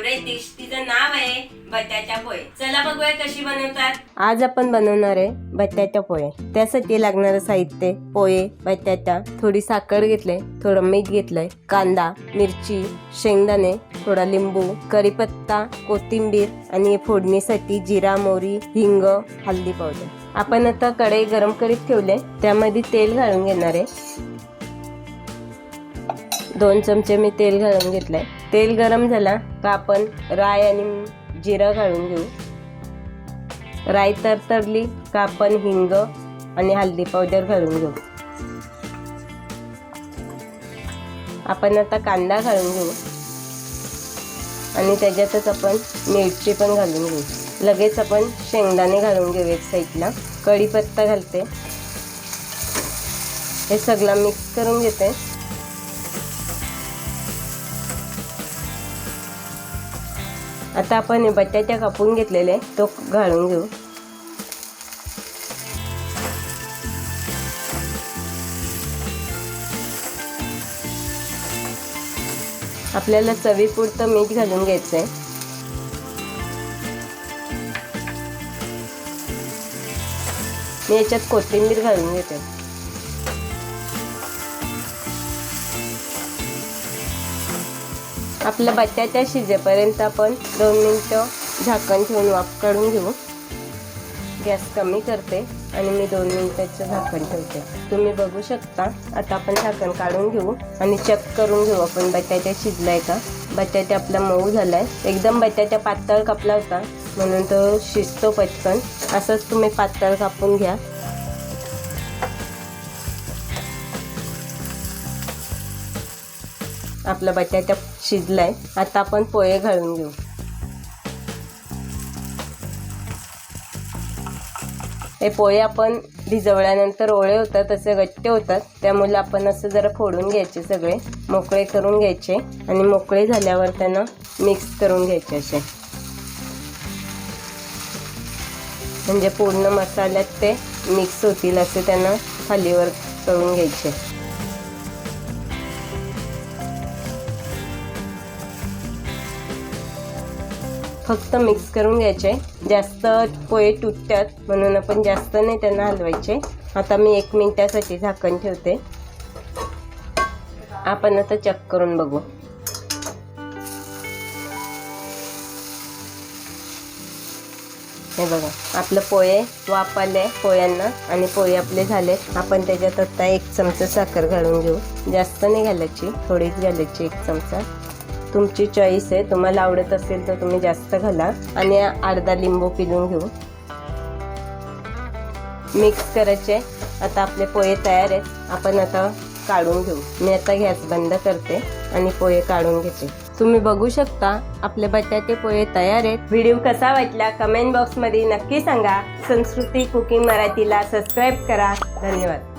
Dish तिचं नाव आहे बटाट्या पोहे. चला बघूया कशी बनवतात. आज आपण बनवणार आहे बटाटा पोहे. त्यासाठी लागणारं साहित्य पोहे बटाटा थोडी साखर घेतले थोडं मीठ घेतलंय कांदा मिरची शेंगदाणे थोडा लिंबू कढीपत्ता कोथिंबीर आणि फोडणीसाठी जिरा मोरी हिंग हल्दी पावडर आपण आता कढई गरम करीत ठेवले. त्यामध्ये तेल घालून घेणार आहे. दोन चमचे मी तेल घालून घेतलंय. तेल गरम झाला का आपण राय आणि जिरा घालून घेऊ. राय तरतरली का आपण हिंग आणि हल्दी पावडर घालून घेऊ. आपण आता कांदा घालून घेऊ. आणि त्याच्यातच आपण मिरची पण घालून घेऊ. लगेच आपण शेंगदाणे घालून घेऊ एक साईडला. कढीपत्ता घालते. हे सगळं मिक्स करून घेते. आता आपण बटाट्या कापून घेतलेले तो घालून घेऊ. आपल्याला चवीपुरतं मीठ घालून घ्यायचं आहे मी याच्यात कोथिंबीर घालून घेते. आपलं बट्याच्या शिजेपर्यंत आपण दोन मिनटं झाकण ठेवून वाफ काढून घेऊ. गॅस कमी करते आणि मी दोन मिनिटाचं झाकण ठेवते. तुम्ही बघू शकता आता आपण झाकण काढून घेऊ आणि चेक करून घेऊ आपण बटाट्या शिजलाय का? बटाटा आपला मऊ झालाय. एकदम बटाटा पातळ कापला होता म्हणून तो शिजतो पटकन. असंच तुम्ही पातळ कापून घ्या. आपला बटाटा शिजलाय. आता आपण पोहे घालून घेऊ. हे पोहे आपण भिजवल्यानंतर ओळे होतात तसे गट्टे होतात. त्यामुळे आपण असं जरा फोडून घ्यायचे सगळे. मोकळे करून घ्यायचे. आणि मोकळे झाल्यावर त्यांना मिक्स करून घ्यायचे असे. म्हणजे पूर्ण मसाल्यात ते मिक्स होतील असे त्यांना खालीवर करून घ्यायचे. फक्त मिक्स करून घ्यायचे. जास्त पोहे तुटतात म्हणून आपण जास्त नाही त्यांना हलवायचे. आता मी एक मिनटासाठी झाकण ठेवते. आपण आता चक करून बघू. हे बघा आपलं पोहे वाफ आले पोह्यांना आणि पोहे आपले झाले. आपण त्याच्यात आता एक चमचा साखर घालून घेऊ. जास्त नाही घालायची थोडीच घालायची एक चमचा. तुमची चॉईस आहे. तुम्हाला आवडत असेल तर तुम्ही जास्त घाला. आणि अर्धा लिंबू पिळून घेऊ. मिक्स करायचे. आता आपले पोहे तयार आहेत. आपण आता काढून घेऊ. मी आता गॅस बंद करते आणि पोहे काढून घेते. तुम्ही बघू शकता आपले बटाटे पोहे तयार आहेत. व्हिडिओ कसा वाटला कमेंट बॉक्समध्ये नक्की सांगा. संस्कृती कुकिंग मराठीला सबस्क्राईब करा. धन्यवाद.